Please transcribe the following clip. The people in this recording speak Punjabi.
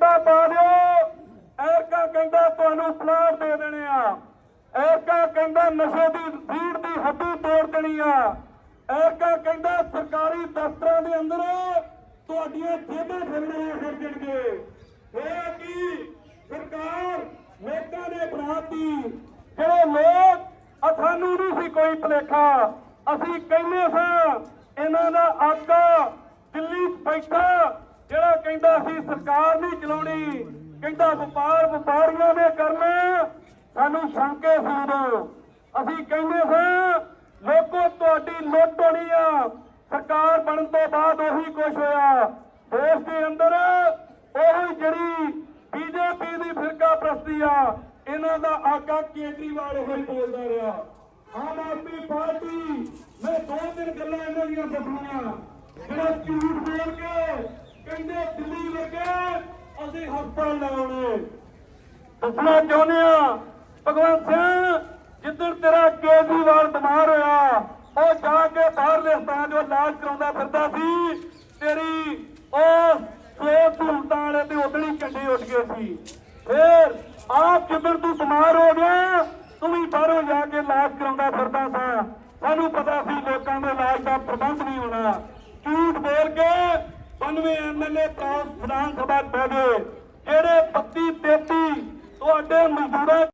ਵੋਟਾਂ ਪਾ ਦਿਓ ਐਰਕਾ ਕਹਿੰਦਾ ਤੁਹਾਨੂੰ ਪਲਾਟ ਦੇ ਦੇਣੇ ਆ। ਐਰਕਾ ਕਹਿੰਦਾ ਨਸ਼ੇ ਦੀ ਰੀੜ ਦੀ ਹੱਡੀ ਤੋੜ ਦੇਣੀ ਆ। ਐਰਕਾ ਕਹਿੰਦਾ ਸਰਕਾਰੀ ਦਫ਼ਤਰਾਂ ਦੇ ਅੰਦਰ ਤੁਹਾਡੀਆਂ ਜੇਬਾਂ ਫਿਰਨੀਆਂ ਫਿਰ ਜਣਗੇ ਇਹ ਕੀ? ਸਰਕਾਰ ਲੋਕਾਂ ਦੇ ਬਣਾਤੀ ਜਿਹੜੇ ਲੋਕ ਆ, ਸਾਨੂੰ ਨਹੀਂ ਸੀ ਕੋਈ ਭਲੇਖਾ। ਅਸੀਂ ਕਹਿੰਦੇ ਸਾਂ, ਇਹਨਾਂ ਦਾ ਆਕਾ ਦਿੱਲੀ ਬੈਠਾ। ਜਿਹੜਾ ਕਹਿੰਦਾ ਅਸੀਂ ਸਰਕਾਰ ਨਹੀਂ ਚਲਾਉਣੀ, ਕਹਿੰਦਾ ਵਪਾਰ ਵਪਾਰੀਆਂ ਨੇ ਕਰਨਾ ਸਾਨੂੰ ਸ਼ੰਕੇ ਸੀ ਉਦੋਂ ਅਸੀਂ ਕਹਿੰਦੇ ਸਾਂ, ਲੋਕੋ, ਤੁਹਾਡੀ ਲੁੱਟ ਹੋਣੀ ਆ। ਸਰਕਾਰ ਬਣਨ ਤੋਂ ਬਾਅਦ ਉਹੀ ਕੁਝ ਹੋਇਆ। ਦੇਸ਼ ਦੇ ਅੰਦਰ ਉਹੀ ਜਿਹੜੀ ਬੀਜੇਪੀ ਦੀ ਫਿਰਕਾ ਪ੍ਰਸਤੀ ਆ, ਇਹਨਾਂ ਦਾ ਆਕਾ ਕੇਜਰੀਵਾਲ ਇਹੋ ਬੋਲਦਾ ਰਿਹਾ। ਆਮ ਆਦਮੀ ਪਾਰਟੀ, ਮੈਂ ਦੋ ਤਿੰਨ ਗੱਲਾਂ ਇਹਨਾਂ ਦੀਆਂ ਦੱਸੀਆਂ ਜਿਹੜਾ ਝੂਠ ਬੋਲ ਕੇ ਕਹਿੰਦੇ ਦਿੱਲੀ ਵਰਗੇ ਅਸੀਂ ਹਸਪਤਾਲ ਲਾਉਣੇ। ਦੱਸਣਾ ਚਾਹੁੰਦੇ ਆ ਭਗਵੰਤ ਸਿੰਘ, ਜਿੱਦਣ ਤੇਰਾ ਕੇਜਰੀਵਾਲ ਬਿਮਾਰ ਹੋਇਆ, ਉਹ ਜਾ ਕੇ ਬਾਹਰਲੇ ਹਸਪਤਾਲ ਜੋ ਇਲਾਜ ਕਰਾਉਂਦਾ ਫਿਰਦਾ ਸੀ। ਤੇਰੀ ਉਹ ਸੇਤ ਸਹੂਲਤਾਂ ਵਾਲੇ ਤੇ ਉਦਣੀ ਝੰਡੇ ਉੱਡ ਗਏ ਸੀ। ਫੇਰ ਆਪ ਜਿੱਦਣ ਤੂੰ ਬਿਮਾਰ ਹੋ ਗਿਆ, ਤੂੰ ਵੀ ਬਾਹਰੋਂ ਜਾ ਕੇ ਇਲਾਜ ਕਰਾਉਂਦਾ ਫਿਰਦਾ ਸਾਂ। ਸਾਨੂੰ ਪਤਾ ਸੀ ਲੋਕਾਂ ਦੇ ਇਲਾਜ ਦਾ ਪ੍ਰਬੰਧ ਨਹੀਂ ਹੋਣਾ। ਝੂਠ ਬੋਲ ਕੇ 92 ਐਮਐਲਏ ਵਿਧਾਨ ਸਭਾ ਬਹਿ ਗਏ ਜਿਹੜੇ 32 33 ਤੁਹਾਡੇ ਮਜ਼ਦੂਰਾਂ